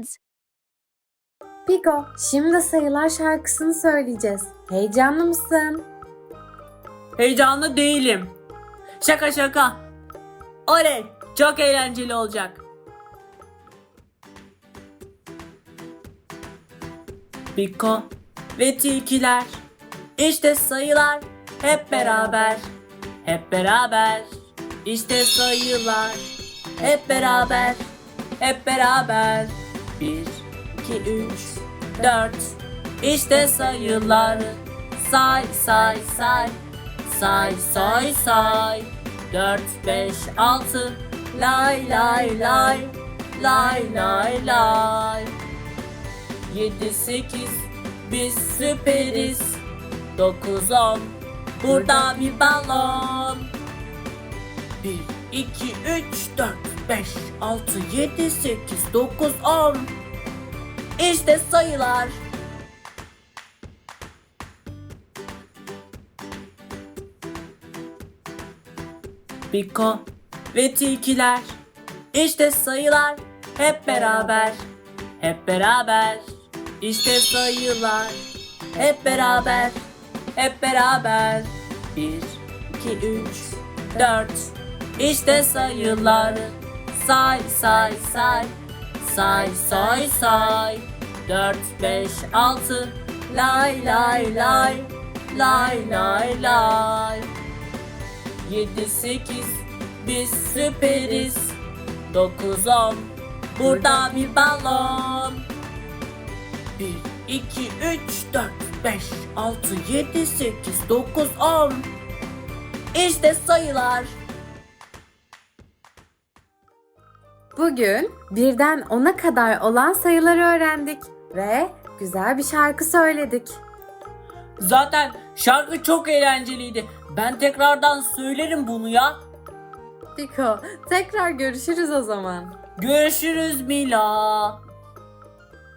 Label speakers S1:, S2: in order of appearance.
S1: kids.
S2: Piko, şimdi sayılar şarkısını söyleyeceğiz. Heyecanlı mısın?
S3: Heyecanlı değilim. Şaka şaka. Oley! Çok eğlenceli olacak. Biko ve tilkiler. İşte sayılar hep beraber. Hep beraber. İşte sayılar hep beraber. Hep beraber. Bir, iki, üç, dört. İşte sayılar. Say say say. Say say say. Dört, beş, altı. Lay lay lay. Lay lay lay. Yedi, sekiz. Biz süperiz. Dokuz, on. Burada bir balon. Bir, iki, 6, 7, 8, 9, 10. İşte sayılar. Biko ve tilkiler. İşte sayılar hep beraber. Hep beraber. İşte sayılar hep beraber. Hep beraber. 1 2 3 4 İşte sayılar. Say say say. Say say say. Dört, beş, altı. Lay lay lay. Lay lay lay. 7 8 biz süperiz 9 10 burada bir balon 1 2 3 4 5 6 7 8 9 10 İşte sayılar
S2: Bugün birden 10'a kadar olan sayıları öğrendik ve güzel bir şarkı söyledik.
S3: Zaten şarkı çok eğlenceliydi ben tekrardan söylerim bunu ya
S2: Piko, tekrar görüşürüz o zaman.
S3: Görüşürüz Mila